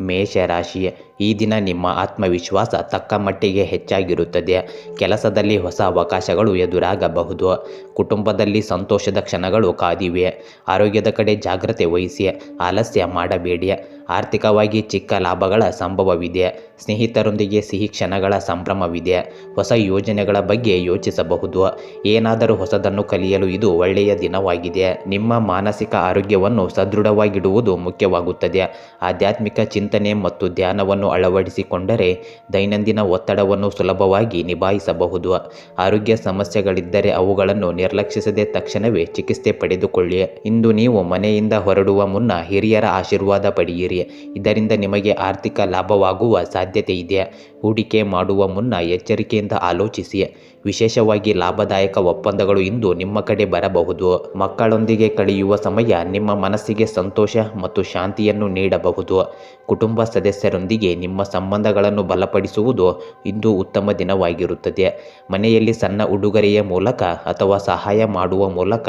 ಮೇಷರಾಶಿ ಈ ದಿನ ನಿಮ್ಮ ಆತ್ಮವಿಶ್ವಾಸ ತಕ್ಕ ಮಟ್ಟಿಗೆ ಹೆಚ್ಚಾಗಿರುತ್ತದೆ. ಕೆಲಸದಲ್ಲಿ ಹೊಸ ಅವಕಾಶಗಳು ಎದುರಾಗಬಹುದು. ಕುಟುಂಬದಲ್ಲಿ ಸಂತೋಷದ ಕ್ಷಣಗಳು ಕಾದಿವೆ. ಆರೋಗ್ಯದ ಕಡೆ ಜಾಗ್ರತೆ ವಹಿಸಿ, ಆಲಸ್ಯ ಮಾಡಬೇಡಿ. ಆರ್ಥಿಕವಾಗಿ ಚಿಕ್ಕ ಲಾಭಗಳ ಸಂಭವವಿದೆ. ಸ್ನೇಹಿತರೊಂದಿಗೆ ಸಿಹಿ ಕ್ಷಣಗಳ ಸಂಭ್ರಮವಿದೆ. ಹೊಸ ಯೋಜನೆಗಳ ಬಗ್ಗೆ ಯೋಚಿಸಬಹುದು. ಏನಾದರೂ ಹೊಸದನ್ನು ಕಲಿಯಲು ಇದು ಒಳ್ಳೆಯ ದಿನವಾಗಿದೆ. ನಿಮ್ಮ ಮಾನಸಿಕ ಆರೋಗ್ಯವನ್ನು ಸದೃಢವಾಗಿಡುವುದು ಮುಖ್ಯವಾಗುತ್ತದೆ. ಆಧ್ಯಾತ್ಮಿಕ ಚಿಂತನೆ ಮತ್ತು ಧ್ಯಾನವನ್ನು ಅಳವಡಿಸಿಕೊಂಡರೆ ದೈನಂದಿನ ಒತ್ತಡವನ್ನು ಸುಲಭವಾಗಿ ನಿಭಾಯಿಸಬಹುದು. ಆರೋಗ್ಯ ಸಮಸ್ಯೆಗಳಿದ್ದರೆ ಅವುಗಳನ್ನು ನಿರ್ಲಕ್ಷಿಸದೆ ತಕ್ಷಣವೇ ಚಿಕಿತ್ಸೆ ಪಡೆದುಕೊಳ್ಳಿ. ಇಂದು ನೀವು ಮನೆಯಿಂದ ಹೊರಡುವ ಮುನ್ನ ಹಿರಿಯರ ಆಶೀರ್ವಾದ ಪಡೆಯಿರಿ. ಇದರಿಂದ ನಿಮಗೆ ಆರ್ಥಿಕ ಲಾಭವಾಗುವ ಸಾಧ್ಯತೆ ಇದೆ. ಹೂಡಿಕೆ ಮಾಡುವ ಮುನ್ನ ಎಚ್ಚರಿಕೆಯಿಂದ ಆಲೋಚಿಸಿ. ವಿಶೇಷವಾಗಿ ಲಾಭದಾಯಕ ಒಪ್ಪಂದಗಳು ಇಂದು ನಿಮ್ಮ ಕಡೆ ಬರಬಹುದು. ಮಕ್ಕಳೊಂದಿಗೆ ಕಳೆಯುವ ಸಮಯ ನಿಮ್ಮ ಮನಸ್ಸಿಗೆ ಸಂತೋಷ ಮತ್ತು ಶಾಂತಿಯನ್ನು ನೀಡಬಹುದು. ಕುಟುಂಬ ಸದಸ್ಯರೊಂದಿಗೆ ನಿಮ್ಮ ಸಂಬಂಧಗಳನ್ನು ಬಲಪಡಿಸುವುದು ಇಂದು ಉತ್ತಮ ದಿನವಾಗಿರುತ್ತದೆ. ಮನೆಯಲ್ಲಿ ಸಣ್ಣ ಉಡುಗೊರೆಯ ಮೂಲಕ ಅಥವಾ ಸಹಾಯ ಮಾಡುವ ಮೂಲಕ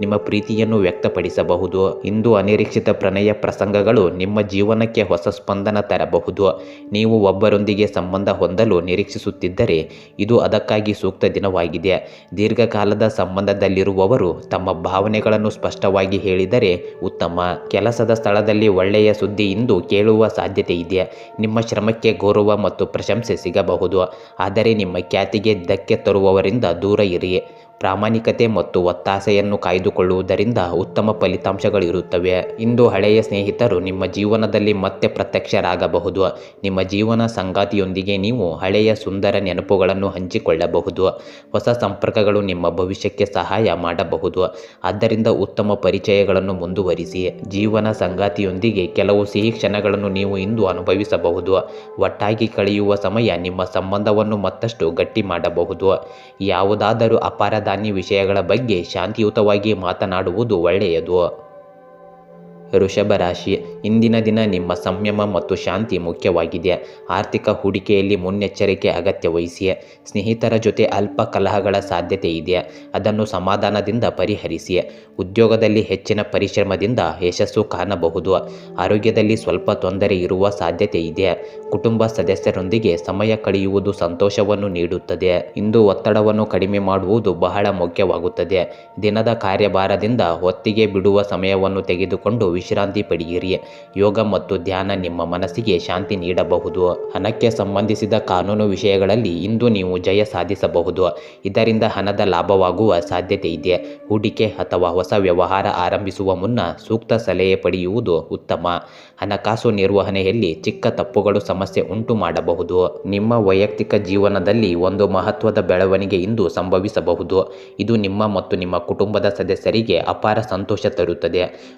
ನಿಮ್ಮ ಪ್ರೀತಿಯನ್ನು ವ್ಯಕ್ತಪಡಿಸಬಹುದು. ಇಂದು ಅನಿರೀಕ್ಷಿತ ಪ್ರಣಯ ಪ್ರಸಂಗಗಳು ನಿಮ್ಮ ಜೀವನಕ್ಕೆ ಹೊಸ ಸ್ಪಂದನ ತರಬಹುದು. ನೀವು ಒಬ್ಬರೊಂದಿಗೆ ಸಂಬಂಧ ಹೊಂದಲು ನಿರೀಕ್ಷಿಸುತ್ತಿದ್ದರೆ ಇದು ಅದಕ್ಕಾಗಿ ಸೂಕ್ತ ದಿನವಾಗಿದೆ. ದೀರ್ಘಕಾಲದ ಸಂಬಂಧದಲ್ಲಿರುವವರು ತಮ್ಮ ಭಾವನೆಗಳನ್ನು ಸ್ಪಷ್ಟವಾಗಿ ಹೇಳಿದರೆ ಉತ್ತಮ. ಕೆಲಸದ ಸ್ಥಳದಲ್ಲಿ ಒಳ್ಳೆಯ ಸುದ್ದಿ ಇಂದು ಕೇಳುವ ಸಾಧ್ಯತೆ ಇದೆ. ನಿಮ್ಮ ಶ್ರಮಕ್ಕೆ ಗೌರವ ಮತ್ತು ಪ್ರಶಂಸೆ ಸಿಗಬಹುದು. ಆದರೆ ನಿಮ್ಮ ಖ್ಯಾತಿಗೆ ಧಕ್ಕೆ ತರುವವರಿಂದ ದೂರ ಇರಿ. ಪ್ರಾಮಾಣಿಕತೆ ಮತ್ತು ಒತ್ತಾಸೆಯನ್ನು ಕಾಯ್ದುಕೊಳ್ಳುವುದರಿಂದ ಉತ್ತಮ ಫಲಿತಾಂಶಗಳಿರುತ್ತವೆ. ಇಂದು ಹಳೆಯ ಸ್ನೇಹಿತರು ನಿಮ್ಮ ಜೀವನದಲ್ಲಿ ಮತ್ತೆ ಪ್ರತ್ಯಕ್ಷರಾಗಬಹುದು. ನಿಮ್ಮ ಜೀವನ ಸಂಗಾತಿಯೊಂದಿಗೆ ನೀವು ಹಳೆಯ ಸುಂದರ ನೆನಪುಗಳನ್ನು ಹಂಚಿಕೊಳ್ಳಬಹುದು. ಹೊಸ ಸಂಪರ್ಕಗಳು ನಿಮ್ಮ ಭವಿಷ್ಯಕ್ಕೆ ಸಹಾಯ ಮಾಡಬಹುದು. ಆದ್ದರಿಂದ ಉತ್ತಮ ಪರಿಚಯಗಳನ್ನು ಮುಂದುವರಿಸಿ. ಜೀವನ ಸಂಗಾತಿಯೊಂದಿಗೆ ಕೆಲವು ಸಿಹಿ ಕ್ಷಣಗಳನ್ನು ನೀವು ಇಂದು ಅನುಭವಿಸಬಹುದು. ಒಟ್ಟಾಗಿ ಕಳೆಯುವ ಸಮಯ ನಿಮ್ಮ ಸಂಬಂಧವನ್ನು ಮತ್ತಷ್ಟು ಗಟ್ಟಿ ಮಾಡಬಹುದು. ಯಾವುದಾದರೂ ಅಪಾರಧಾನ್ಯ ವಿಷಯಗಳ ಬಗ್ಗೆ ಶಾಂತಿಯುತವಾಗಿ ಮಾತನಾಡುವುದು ಒಳ್ಳೆಯದು. ವೃಷಭ ರಾಶಿ, ಇಂದಿನ ದಿನ ನಿಮ್ಮ ಸಂಯಮ ಮತ್ತು ಶಾಂತಿ ಮುಖ್ಯವಾಗಿದೆ. ಆರ್ಥಿಕ ಹೂಡಿಕೆಯಲ್ಲಿ ಮುನ್ನೆಚ್ಚರಿಕೆ ಅಗತ್ಯ ವಹಿಸಿ. ಸ್ನೇಹಿತರ ಜೊತೆ ಅಲ್ಪ ಕಲಹಗಳ ಸಾಧ್ಯತೆ ಇದೆ. ಅದನ್ನು ಸಮಾಧಾನದಿಂದ ಪರಿಹರಿಸಿ. ಉದ್ಯೋಗದಲ್ಲಿ ಹೆಚ್ಚಿನ ಪರಿಶ್ರಮದಿಂದ ಯಶಸ್ಸು ಕಾಣಬಹುದು. ಆರೋಗ್ಯದಲ್ಲಿ ಸ್ವಲ್ಪ ತೊಂದರೆ ಇರುವ ಸಾಧ್ಯತೆ ಇದೆ. ಕುಟುಂಬ ಸದಸ್ಯರೊಂದಿಗೆ ಸಮಯ ಕಳೆಯುವುದು ಸಂತೋಷವನ್ನು ನೀಡುತ್ತದೆ. ಇಂದು ಒತ್ತಡವನ್ನು ಕಡಿಮೆ ಮಾಡುವುದು ಬಹಳ ಮುಖ್ಯವಾಗುತ್ತದೆ. ದಿನದ ಕಾರ್ಯಭಾರದಿಂದ ಹೊತ್ತಿಗೆ ಬಿಡುವ ಸಮಯವನ್ನು ತೆಗೆದುಕೊಂಡು ವಿಶ್ರಾಂತಿ ಪಡೆಯಿರಿ. ಯೋಗ ಮತ್ತು ಧ್ಯಾನ ನಿಮ್ಮ ಮನಸ್ಸಿಗೆ ಶಾಂತಿ ನೀಡಬಹುದು. ಹಣಕ್ಕೆ ಸಂಬಂಧಿಸಿದ ಕಾನೂನು ವಿಷಯಗಳಲ್ಲಿ ಇಂದು ನೀವು ಜಯ ಸಾಧಿಸಬಹುದು. ಇದರಿಂದ ಹಣದ ಲಾಭವಾಗುವ ಸಾಧ್ಯತೆ ಇದೆ. ಹೂಡಿಕೆ ಅಥವಾ ಹೊಸ ವ್ಯವಹಾರ ಆರಂಭಿಸುವ ಮುನ್ನ ಸೂಕ್ತ ಸಲಹೆ ಪಡೆಯುವುದು ಉತ್ತಮ. ಹಣಕಾಸು ನಿರ್ವಹಣೆಯಲ್ಲಿ ಚಿಕ್ಕ ತಪ್ಪುಗಳು ಸಮಸ್ಯೆ ಉಂಟು ಮಾಡಬಹುದು. ನಿಮ್ಮ ವೈಯಕ್ತಿಕ ಜೀವನದಲ್ಲಿ ಒಂದು ಮಹತ್ವದ ಬೆಳವಣಿಗೆ ಇಂದು ಸಂಭವಿಸಬಹುದು. ಇದು ನಿಮ್ಮ ಮತ್ತು ನಿಮ್ಮ ಕುಟುಂಬದ ಸದಸ್ಯರಿಗೆ ಅಪಾರ ಸಂತೋಷ ತರುತ್ತದೆ.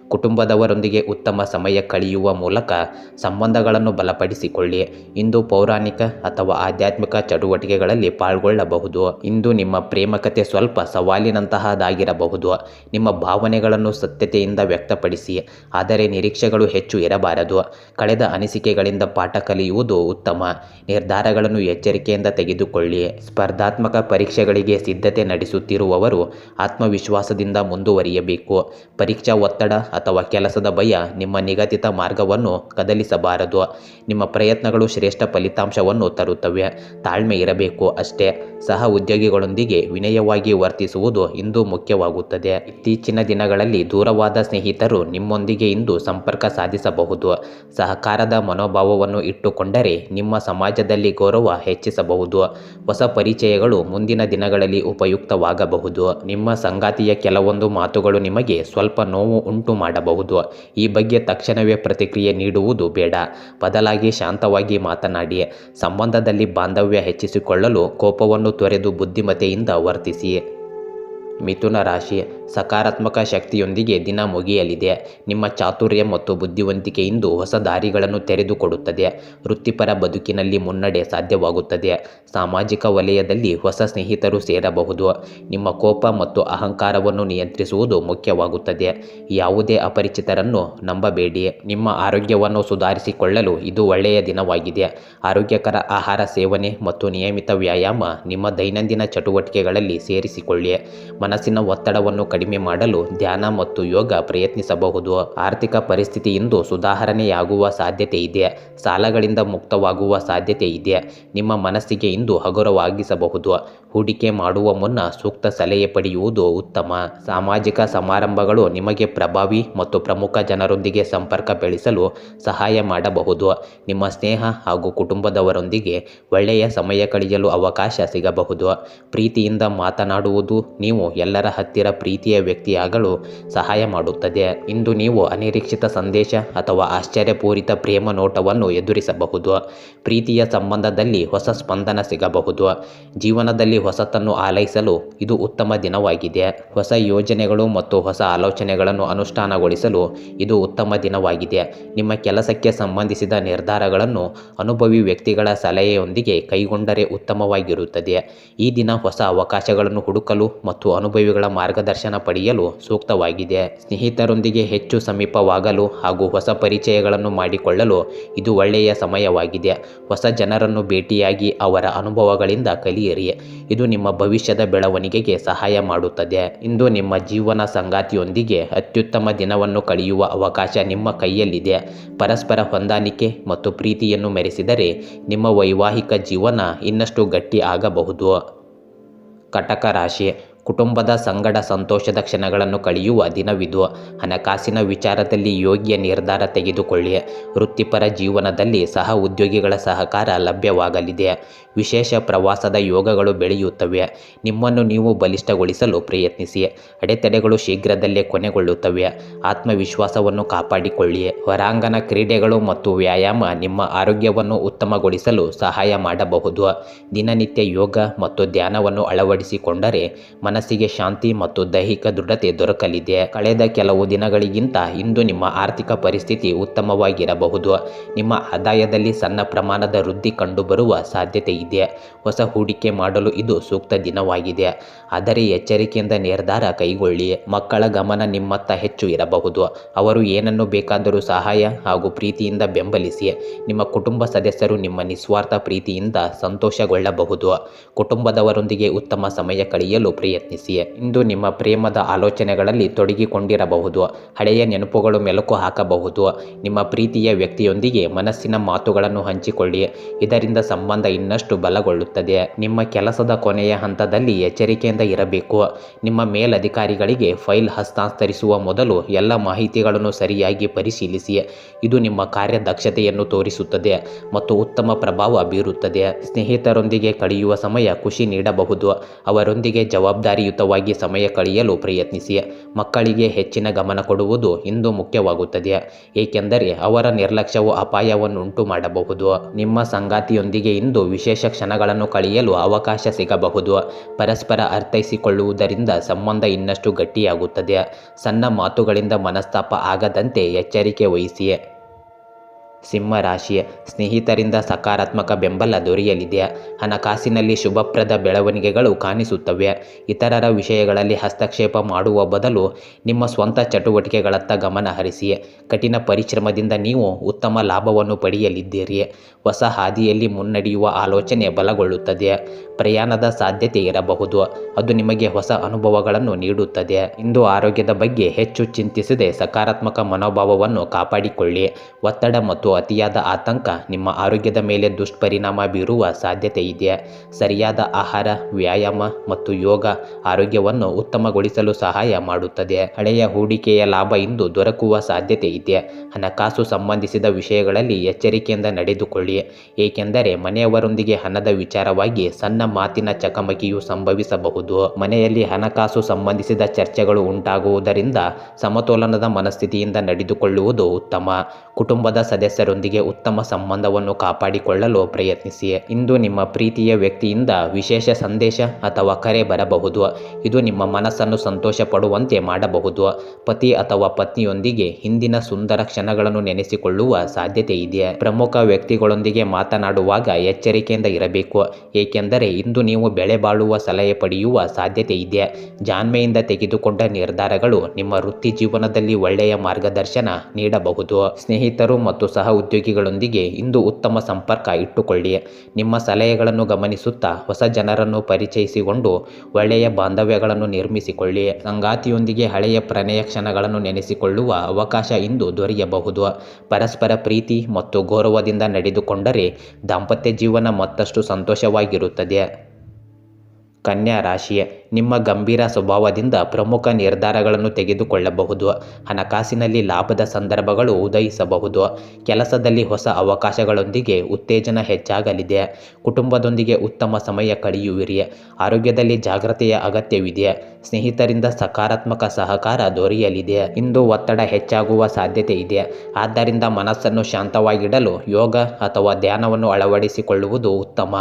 ಕುಟುಂಬದವರೊಂದಿಗೆ ಉತ್ತಮ ಸಮಯ ಕಳೆಯುವ ಮೂಲಕ ಸಂಬಂಧಗಳನ್ನು ಬಲಪಡಿಸಿಕೊಳ್ಳಿ. ಇಂದು ಪೌರಾಣಿಕ ಅಥವಾ ಆಧ್ಯಾತ್ಮಿಕ ಚಟುವಟಿಕೆಗಳಲ್ಲಿ ಪಾಲ್ಗೊಳ್ಳಬಹುದು. ಇಂದು ನಿಮ್ಮ ಪ್ರೇಮಕತೆ ಸ್ವಲ್ಪ ಸವಾಲಿನಂತಹದಾಗಿರಬಹುದು. ನಿಮ್ಮ ಭಾವನೆಗಳನ್ನು ಸತ್ಯತೆಯಿಂದ ವ್ಯಕ್ತಪಡಿಸಿ, ಆದರೆ ನಿರೀಕ್ಷೆಗಳು ಹೆಚ್ಚು ಇರಬಾರದು. ಕಳೆದ ಅನಿಸಿಕೆಗಳಿಂದ ಪಾಠ ಕಲಿಯುವುದು ಉತ್ತಮ. ನಿರ್ಧಾರಗಳನ್ನು ಎಚ್ಚರಿಕೆಯಿಂದ ತೆಗೆದುಕೊಳ್ಳಿ. ಸ್ಪರ್ಧಾತ್ಮಕ ಪರೀಕ್ಷೆಗಳಿಗೆ ಸಿದ್ಧತೆ ನಡೆಸುತ್ತಿರುವವರು ಆತ್ಮವಿಶ್ವಾಸದಿಂದ ಮುಂದುವರಿಯಬೇಕು. ಪರೀಕ್ಷಾ ಒತ್ತಡ ಅಥವಾ ಕೆಲಸದ ಭಯ ನಿಮ್ಮ ನಿಗದಿತ ಮಾರ್ಗವನ್ನು ಕದಲಿಸಬಾರದು. ನಿಮ್ಮ ಪ್ರಯತ್ನಗಳು ಶ್ರೇಷ್ಠ ಫಲಿತಾಂಶವನ್ನು ತರುತ್ತವೆ. ತಾಳ್ಮೆ ಇರಬೇಕು ಅಷ್ಟೇ. ಸಹ ಉದ್ಯೋಗಿಗಳೊಂದಿಗೆ ವಿನಯವಾಗಿ ವರ್ತಿಸುವುದು ಇಂದು ಮುಖ್ಯವಾಗುತ್ತದೆ. ಇತ್ತೀಚಿನ ದಿನಗಳಲ್ಲಿ ದೂರವಾದ ಸ್ನೇಹಿತರು ನಿಮ್ಮೊಂದಿಗೆ ಇಂದು ಸಂಪರ್ಕ ಸಾಧಿಸಬಹುದು. ಸಹಕಾರದ ಮನೋಭಾವವನ್ನು ಇಟ್ಟುಕೊಂಡರೆ ನಿಮ್ಮ ಸಮಾಜದಲ್ಲಿ ಗೌರವ ಹೆಚ್ಚಿಸಬಹುದು. ಹೊಸ ಪರಿಚಯಗಳು ಮುಂದಿನ ದಿನಗಳಲ್ಲಿ ಉಪಯುಕ್ತವಾಗಬಹುದು. ನಿಮ್ಮ ಸಂಗಾತಿಯ ಕೆಲವೊಂದು ಮಾತುಗಳು ನಿಮಗೆ ಸ್ವಲ್ಪ ನೋವು ಉಂಟು ಮಾಡಬಹುದು. ಈ ಬಗ್ಗೆ ತಕ್ಷಣವೇ ಪ್ರತಿಕ್ರಿಯೆ ನೀಡುವುದು ಬೇಡ. ಬದಲಾಗಿ ಶಾಂತವಾಗಿ ಮಾತನಾಡಿ. ಸಂಬಂಧದಲ್ಲಿ ಬಾಂಧವ್ಯ ಹೆಚ್ಚಿಸಿಕೊಳ್ಳಲು ಕೋಪವನ್ನು ತೊರೆದು ಬುದ್ಧಿಮತೆಯಿಂದ ವರ್ತಿಸಿ. ಮಿಥುನ ರಾಶಿ. ಸಕಾರಾತ್ಮಕ ಶಕ್ತಿಯೊಂದಿಗೆ ದಿನ ಮುಗಿಯಲಿದೆ. ನಿಮ್ಮ ಚಾತುರ್ಯ ಮತ್ತು ಬುದ್ಧಿವಂತಿಕೆಯಿಂದ ಹೊಸ ದಾರಿಗಳನ್ನು ತೆರೆದುಕೊಡುತ್ತದೆ. ವೃತ್ತಿಪರ ಬದುಕಿನಲ್ಲಿ ಮುನ್ನಡೆ ಸಾಧ್ಯವಾಗುತ್ತದೆ. ಸಾಮಾಜಿಕ ವಲಯದಲ್ಲಿ ಹೊಸ ಸ್ನೇಹಿತರು ಸೇರಬಹುದು. ನಿಮ್ಮ ಕೋಪ ಮತ್ತು ಅಹಂಕಾರವನ್ನು ನಿಯಂತ್ರಿಸುವುದು ಮುಖ್ಯವಾಗುತ್ತದೆ. ಯಾವುದೇ ಅಪರಿಚಿತರನ್ನು ನಂಬಬೇಡಿ. ನಿಮ್ಮ ಆರೋಗ್ಯವನ್ನು ಸುಧಾರಿಸಿಕೊಳ್ಳಲು ಇದು ಒಳ್ಳೆಯ ದಿನವಾಗಿದೆ. ಆರೋಗ್ಯಕರ ಆಹಾರ ಸೇವನೆ ಮತ್ತು ನಿಯಮಿತ ವ್ಯಾಯಾಮ ನಿಮ್ಮ ದೈನಂದಿನ ಚಟುವಟಿಕೆಗಳಲ್ಲಿ ಸೇರಿಸಿಕೊಳ್ಳಿ. ಮನಸ್ಸಿನ ಒತ್ತಡವನ್ನು ಕಡಿಮೆ ಮಾಡಲು ಧ್ಯಾನ ಮತ್ತು ಯೋಗ ಪ್ರಯತ್ನಿಸಬಹುದು. ಆರ್ಥಿಕ ಪರಿಸ್ಥಿತಿ ಇಂದು ಸುಧಾರಣೆಯಾಗುವ ಸಾಧ್ಯತೆ ಇದೆ. ಸಾಲಗಳಿಂದ ಮುಕ್ತವಾಗುವ ಸಾಧ್ಯತೆ ಇದೆ. ನಿಮ್ಮ ಮನಸ್ಸಿಗೆ ಇಂದು ಹಗುರವಾಗಿಸಬಹುದು. ಹೂಡಿಕೆ ಮಾಡುವ ಮುನ್ನ ಸೂಕ್ತ ಸಲಹೆ ಪಡೆಯುವುದು ಉತ್ತಮ. ಸಾಮಾಜಿಕ ಸಮಾರಂಭಗಳು ನಿಮಗೆ ಪ್ರಭಾವಿ ಮತ್ತು ಪ್ರಮುಖ ಜನರೊಂದಿಗೆ ಸಂಪರ್ಕ ಬೆಳೆಸಲು ಸಹಾಯ ಮಾಡಬಹುದು. ನಿಮ್ಮ ಸ್ನೇಹ ಹಾಗೂ ಕುಟುಂಬದವರೊಂದಿಗೆ ಒಳ್ಳೆಯ ಸಮಯ ಕಳೆಯಲು ಅವಕಾಶ ಸಿಗಬಹುದು. ಪ್ರೀತಿಯಿಂದ ಮಾತನಾಡುವುದು ನೀವು ಎಲ್ಲರ ಹತ್ತಿರ ಪ್ರೀತಿಯ ವ್ಯಕ್ತಿಯಾಗಲು ಸಹಾಯ ಮಾಡುತ್ತದೆ. ಇಂದು ನೀವು ಅನಿರೀಕ್ಷಿತ ಸಂದೇಶ ಅಥವಾ ಆಶ್ಚರ್ಯಪೂರಿತ ಪ್ರೇಮ ನೋಟವನ್ನು ಎದುರಿಸಬಹುದು. ಪ್ರೀತಿಯ ಸಂಬಂಧದಲ್ಲಿ ಹೊಸ ಸ್ಪಂದನ ಸಿಗಬಹುದು. ಜೀವನದಲ್ಲಿ ಹೊಸತನ್ನು ಆಲೈಸಲು ಇದು ಉತ್ತಮ ದಿನವಾಗಿದೆ. ಹೊಸ ಯೋಜನೆಗಳು ಮತ್ತು ಹೊಸ ಆಲೋಚನೆಗಳನ್ನು ಅನುಷ್ಠಾನಗೊಳಿಸಲು ಇದು ಉತ್ತಮ ದಿನವಾಗಿದೆ. ನಿಮ್ಮ ಕೆಲಸಕ್ಕೆ ಸಂಬಂಧಿಸಿದ ನಿರ್ಧಾರಗಳನ್ನು ಅನುಭವಿ ವ್ಯಕ್ತಿಗಳ ಸಲಹೆಯೊಂದಿಗೆ ಕೈಗೊಂಡರೆ ಉತ್ತಮವಾಗಿರುತ್ತದೆ. ಈ ದಿನ ಹೊಸ ಅವಕಾಶಗಳನ್ನು ಹುಡುಕಲು ಮತ್ತು ಅನುಭವಿಗಳ ಮಾರ್ಗದರ್ಶನ ಪಡೆಯಲು ಸೂಕ್ತವಾಗಿದೆ. ಸ್ನೇಹಿತರೊಂದಿಗೆ ಹೆಚ್ಚು ಸಮೀಪವಾಗಲು ಹಾಗೂ ಹೊಸ ಪರಿಚಯಗಳನ್ನು ಮಾಡಿಕೊಳ್ಳಲು ಇದು ಒಳ್ಳೆಯ ಸಮಯವಾಗಿದೆ. ಹೊಸ ಜನರನ್ನು ಭೇಟಿಯಾಗಿ ಅವರ ಅನುಭವಗಳಿಂದ ಕಲಿಯಿರಿ. ಇದು ನಿಮ್ಮ ಭವಿಷ್ಯದ ಬೆಳವಣಿಗೆಗೆ ಸಹಾಯ ಮಾಡುತ್ತದೆ. ಇಂದು ನಿಮ್ಮ ಜೀವನ ಸಂಗಾತಿಯೊಂದಿಗೆ ಅತ್ಯುತ್ತಮ ದಿನವನ್ನು ಕಳೆಯುವ ಅವಕಾಶ ನಿಮ್ಮ ಕೈಯಲ್ಲಿದೆ. ಪರಸ್ಪರ ಹೊಂದಾಣಿಕೆ ಮತ್ತು ಪ್ರೀತಿಯನ್ನು ಮೆರೆಸಿದರೆ ನಿಮ್ಮ ವೈವಾಹಿಕ ಜೀವನ ಇನ್ನಷ್ಟು ಗಟ್ಟಿ ಆಗಬಹುದು. ಕಟಕ ರಾಶಿ, ಕುಟುಂಬದ ಸಂಗಡ ಸಂತೋಷದ ಕ್ಷಣಗಳನ್ನು ಕಳೆಯುವ ದಿನವಿದು. ಹಣಕಾಸಿನ ವಿಚಾರದಲ್ಲಿ ಯೋಗ್ಯ ನಿರ್ಧಾರ ತೆಗೆದುಕೊಳ್ಳಿ. ವೃತ್ತಿಪರ ಜೀವನದಲ್ಲಿ ಸಹ ಉದ್ಯೋಗಿಗಳ ಸಹಕಾರ ಲಭ್ಯವಾಗಲಿದೆ. ವಿಶೇಷ ಪ್ರವಾಸದ ಯೋಗಗಳು ಬೆಳೆಯುತ್ತವೆ. ನಿಮ್ಮನ್ನು ನೀವು ಬಲಿಷ್ಠಗೊಳಿಸಲು ಪ್ರಯತ್ನಿಸಿ. ಅಡೆತಡೆಗಳು ಶೀಘ್ರದಲ್ಲೇ ಕೊನೆಗೊಳ್ಳುತ್ತವೆ. ಆತ್ಮವಿಶ್ವಾಸವನ್ನು ಕಾಪಾಡಿಕೊಳ್ಳಿ. ಹೊರಾಂಗಣ ಕ್ರೀಡೆಗಳು ಮತ್ತು ವ್ಯಾಯಾಮ ನಿಮ್ಮ ಆರೋಗ್ಯವನ್ನು ಉತ್ತಮಗೊಳಿಸಲು ಸಹಾಯ ಮಾಡಬಹುದು. ದಿನನಿತ್ಯ ಯೋಗ ಮತ್ತು ಧ್ಯಾನವನ್ನು ಅಳವಡಿಸಿಕೊಂಡರೆ ಮನಸ್ಸಿಗೆ ಶಾಂತಿ ಮತ್ತು ದೈಹಿಕ ದೃಢತೆ ದೊರಕಲಿದೆ. ಕಳೆದ ಕೆಲವು ದಿನಗಳಿಗಿಂತ ಇಂದು ನಿಮ್ಮ ಆರ್ಥಿಕ ಪರಿಸ್ಥಿತಿ ಉತ್ತಮವಾಗಿರಬಹುದು. ನಿಮ್ಮ ಆದಾಯದಲ್ಲಿ ಸಣ್ಣ ಪ್ರಮಾಣದ ವೃದ್ಧಿ ಕಂಡುಬರುವ ಸಾಧ್ಯತೆ ಇದೆ. ಹೊಸ ಹೂಡಿಕೆ ಮಾಡಲು ಇದು ಸೂಕ್ತ ದಿನವಾಗಿದೆ. ಆದರೆ ಎಚ್ಚರಿಕೆಯಿಂದ ನಿರ್ಧಾರ ಕೈಗೊಳ್ಳಿ. ಮಕ್ಕಳ ಗಮನ ನಿಮ್ಮತ್ತ ಹೆಚ್ಚು ಇರಬಹುದು. ಅವರು ಏನನ್ನು ಬೇಕಾದರೂ ಸಹಾಯ ಹಾಗೂ ಪ್ರೀತಿಯಿಂದ ಬೆಂಬಲಿಸಿ. ನಿಮ್ಮ ಕುಟುಂಬ ಸದಸ್ಯರು ನಿಮ್ಮ ನಿಸ್ವಾರ್ಥ ಪ್ರೀತಿಯಿಂದ ಸಂತೋಷಗೊಳ್ಳಬಹುದು. ಕುಟುಂಬದವರೊಂದಿಗೆ ಉತ್ತಮ ಸಮಯ ಕಳೆಯಲು ಪ್ರಯತ್ನಿಸಿ. ಇಂದು ನಿಮ್ಮ ಪ್ರೇಮದ ಆಲೋಚನೆಗಳಲ್ಲಿ ತೊಡಗಿಕೊಂಡಿರಬಹುದು. ಹಳೆಯ ನೆನಪುಗಳು ಮೆಲುಕು ಹಾಕಬಹುದು. ನಿಮ್ಮ ಪ್ರೀತಿಯ ವ್ಯಕ್ತಿಯೊಂದಿಗೆ ಮನಸ್ಸಿನ ಮಾತುಗಳನ್ನು ಹಂಚಿಕೊಳ್ಳಿ. ಇದರಿಂದ ಸಂಬಂಧ ಇನ್ನಷ್ಟು ಬಲಗೊಳ್ಳುತ್ತದೆ. ನಿಮ್ಮ ಕೆಲಸದ ಕೊನೆಯ ಹಂತದಲ್ಲಿ ಎಚ್ಚರಿಕೆಯಿಂದ ಇರಬೇಕು. ನಿಮ್ಮ ಮೇಲಧಿಕಾರಿಗಳಿಗೆ ಫೈಲ್ ಹಸ್ತಾಂತರಿಸುವ ಮೊದಲು ಎಲ್ಲ ಮಾಹಿತಿಗಳನ್ನು ಸರಿಯಾಗಿ ಪರಿಶೀಲಿಸಿ. ಇದು ನಿಮ್ಮ ಕಾರ್ಯದಕ್ಷತೆಯನ್ನು ತೋರಿಸುತ್ತದೆ ಮತ್ತು ಉತ್ತಮ ಪ್ರಭಾವ ಬೀರುತ್ತದೆ. ಸ್ನೇಹಿತರೊಂದಿಗೆ ಕಳೆಯುವ ಸಮಯ ಖುಷಿ ನೀಡಬಹುದು. ಅವರೊಂದಿಗೆ ಜವಾಬ್ದಾರಿಯುತವಾಗಿ ಸಮಯ ಕಳೆಯಲು ಪ್ರಯತ್ನಿಸಿ. ಮಕ್ಕಳಿಗೆ ಹೆಚ್ಚಿನ ಗಮನ ಕೊಡುವುದು ಇಂದು ಮುಖ್ಯವಾಗುತ್ತದೆ. ಏಕೆಂದರೆ ಅವರ ನಿರ್ಲಕ್ಷ್ಯವು ಅಪಾಯವನ್ನುಂಟು ಮಾಡಬಹುದು ನಿಮ್ಮ ಸಂಗಾತಿಯೊಂದಿಗೆ ಇಂದು ವಿಶೇಷ ಕ್ಷಣಗಳನ್ನು ಕಳೆಯಲು ಅವಕಾಶ ಸಿಗಬಹುದು. ಪರಸ್ಪರ ಅರ್ಥೈಸಿಕೊಳ್ಳುವುದರಿಂದ ಸಂಬಂಧ ಇನ್ನಷ್ಟು ಗಟ್ಟಿಯಾಗುತ್ತದೆ. ಸಣ್ಣ ಮಾತುಗಳಿಂದ ಮನಸ್ತಾಪ ಆಗದಂತೆ ಎಚ್ಚರಿಕೆ ವಹಿಸಿ. ಸಿಂಹ ರಾಶಿಯ ಸ್ನೇಹಿತರಿಂದ ಸಕಾರಾತ್ಮಕ ಬೆಂಬಲ ದೊರೆಯಲಿದೆ ಹಣಕಾಸಿನಲ್ಲಿ ಶುಭಪ್ರದ ಬೆಳವಣಿಗೆಗಳು ಕಾಣಿಸುತ್ತವೆ. ಇತರರ ವಿಷಯಗಳಲ್ಲಿ ಹಸ್ತಕ್ಷೇಪ ಮಾಡುವ ಬದಲು ನಿಮ್ಮ ಸ್ವಂತ ಚಟುವಟಿಕೆಗಳತ್ತ ಗಮನ ಹರಿಸಿ. ಕಠಿಣ ಪರಿಶ್ರಮದಿಂದ ನೀವು ಉತ್ತಮ ಲಾಭವನ್ನು ಪಡೆಯಲಿದ್ದೀರಿ. ಹೊಸ ಹಾದಿಯಲ್ಲಿ ಮುನ್ನಡೆಯುವ ಆಲೋಚನೆ ಬಲಗೊಳ್ಳುತ್ತದೆ. ಪ್ರಯಾಣದ ಸಾಧ್ಯತೆ ಇರಬಹುದು. ಅದು ನಿಮಗೆ ಹೊಸ ಅನುಭವಗಳನ್ನು ನೀಡುತ್ತದೆ. ಇಂದು ಆರೋಗ್ಯದ ಬಗ್ಗೆ ಹೆಚ್ಚು ಚಿಂತಿಸದೆ ಸಕಾರಾತ್ಮಕ ಮನೋಭಾವವನ್ನು ಕಾಪಾಡಿಕೊಳ್ಳಿ. ಒತ್ತಡ ಮತ್ತು ಅತಿಯಾದ ಆತಂಕ ನಿಮ್ಮ ಆರೋಗ್ಯದ ಮೇಲೆ ದುಷ್ಪರಿಣಾಮ ಬೀರುವ ಸಾಧ್ಯತೆ ಇದೆ ಸರಿಯಾದ ಆಹಾರ, ವ್ಯಾಯಾಮ ಮತ್ತು ಯೋಗ ಆರೋಗ್ಯವನ್ನು ಉತ್ತಮಗೊಳಿಸಲು ಸಹಾಯ ಮಾಡುತ್ತದೆ. ಹಳೆಯ ಹೂಡಿಕೆಯ ಲಾಭ ಇಂದು ದೊರಕುವ ಸಾಧ್ಯತೆ ಇದೆ ಹಣಕಾಸು ಸಂಬಂಧಿಸಿದ ವಿಷಯಗಳಲ್ಲಿ ಎಚ್ಚರಿಕೆಯಿಂದ ನಡೆದುಕೊಳ್ಳಿ. ಏಕೆಂದರೆ ಮನೆಯವರೊಂದಿಗೆ ಹಣದ ವಿಚಾರವಾಗಿ ಸಣ್ಣ ಮಾತಿನ ಚಕಮಕಿಯು ಸಂಭವಿಸಬಹುದು. ಮನೆಯಲ್ಲಿ ಹಣಕಾಸು ಸಂಬಂಧಿಸಿದ ಚರ್ಚೆಗಳು ಉಂಟಾಗುವುದರಿಂದ ಸಮತೋಲನದ ಮನಸ್ಥಿತಿಯಿಂದ ನಡೆದುಕೊಳ್ಳುವುದು ಉತ್ತಮ. ಕುಟುಂಬದ ಸದಸ್ಯರು ಸದಸ್ಯರೊಂದಿಗೆ ಉತ್ತಮ ಸಂಬಂಧವನ್ನು ಕಾಪಾಡಿಕೊಳ್ಳಲು ಪ್ರಯತ್ನಿಸಿ ಇಂದು ನಿಮ್ಮ ಪ್ರೀತಿಯ ವ್ಯಕ್ತಿಯಿಂದ ವಿಶೇಷ ಸಂದೇಶ ಅಥವಾ ಕರೆ ಬರಬಹುದು. ಇದು ನಿಮ್ಮ ಮನಸ್ಸನ್ನು ಸಂತೋಷ ಪಡುವಂತೆ ಮಾಡಬಹುದು. ಪತಿ ಅಥವಾ ಪತ್ನಿಯೊಂದಿಗೆ ಹಿಂದಿನ ಸುಂದರ ಕ್ಷಣಗಳನ್ನು ನೆನೆಸಿಕೊಳ್ಳುವ ಸಾಧ್ಯತೆ ಇದೆ ಪ್ರಮುಖ ವ್ಯಕ್ತಿಗಳೊಂದಿಗೆ ಮಾತನಾಡುವಾಗ ಎಚ್ಚರಿಕೆಯಿಂದ ಇರಬೇಕು. ಏಕೆಂದರೆ ಇಂದು ನೀವು ಬೆಳೆ ಬಾಳುವ ಸಲಹೆ ಪಡೆಯುವ ಸಾಧ್ಯತೆ ಇದೆ ಜಾನ್ಮೆಯಿಂದ ತೆಗೆದುಕೊಂಡ ನಿರ್ಧಾರಗಳು ನಿಮ್ಮ ವೃತ್ತಿ ಜೀವನದಲ್ಲಿ ಒಳ್ಳೆಯ ಮಾರ್ಗದರ್ಶನ ನೀಡಬಹುದು. ಸ್ನೇಹಿತರು ಮತ್ತು ಸಹ ಉದ್ಯೋಗಿಗಳೊಂದಿಗೆ ಇಂದು ಉತ್ತಮ ಸಂಪರ್ಕ ಇಟ್ಟುಕೊಳ್ಳಿ. ನಿಮ್ಮ ಸಲಹೆಗಳನ್ನು ಗಮನಿಸುತ್ತಾ ಹೊಸ ಜನರನ್ನು ಪರಿಚಯಿಸಿಕೊಂಡು ಒಳ್ಳೆಯ ಬಾಂಧವ್ಯಗಳನ್ನು ನಿರ್ಮಿಸಿಕೊಳ್ಳಿ. ಸಂಗಾತಿಯೊಂದಿಗೆ ಹಳೆಯ ಪ್ರಣಯ ಕ್ಷಣಗಳನ್ನು ನೆನೆಸಿಕೊಳ್ಳುವ ಅವಕಾಶ ಇಂದು ದೊರೆಯಬಹುದು. ಪರಸ್ಪರ ಪ್ರೀತಿ ಮತ್ತು ಗೌರವದಿಂದ ನಡೆದುಕೊಂಡರೆ ದಾಂಪತ್ಯ ಜೀವನ ಮತ್ತಷ್ಟು ಸಂತೋಷವಾಗಿರುತ್ತದೆ. ಕನ್ಯಾ ರಾಶಿಯೇ, ನಿಮ್ಮ ಗಂಭೀರ ಸ್ವಭಾವದಿಂದ ಪ್ರಮುಖ ನಿರ್ಧಾರಗಳನ್ನು ತೆಗೆದುಕೊಳ್ಳಬಹುದು. ಹಣಕಾಸಿನಲ್ಲಿ ಲಾಭದ ಸಂದರ್ಭಗಳು ಉದಯಿಸಬಹುದು. ಕೆಲಸದಲ್ಲಿ ಹೊಸ ಅವಕಾಶಗಳೊಂದಿಗೆ ಉತ್ತೇಜನ ಹೆಚ್ಚಾಗಲಿದೆ. ಕುಟುಂಬದೊಂದಿಗೆ ಉತ್ತಮ ಸಮಯ ಕಳೆಯುವಿರಿ. ಆರೋಗ್ಯದಲ್ಲಿ ಜಾಗ್ರತೆಯ ಅಗತ್ಯವಿದೆ. ಸ್ನೇಹಿತರಿಂದ ಸಕಾರಾತ್ಮಕ ಸಹಕಾರ ದೊರೆಯಲಿದೆ. ಇಂದು ಒತ್ತಡ ಹೆಚ್ಚಾಗುವ ಸಾಧ್ಯತೆ ಇದೆ. ಆದ್ದರಿಂದ ಮನಸ್ಸನ್ನು ಶಾಂತವಾಗಿಡಲು ಯೋಗ ಅಥವಾ ಧ್ಯಾನವನ್ನು ಅಳವಡಿಸಿಕೊಳ್ಳುವುದು ಉತ್ತಮ.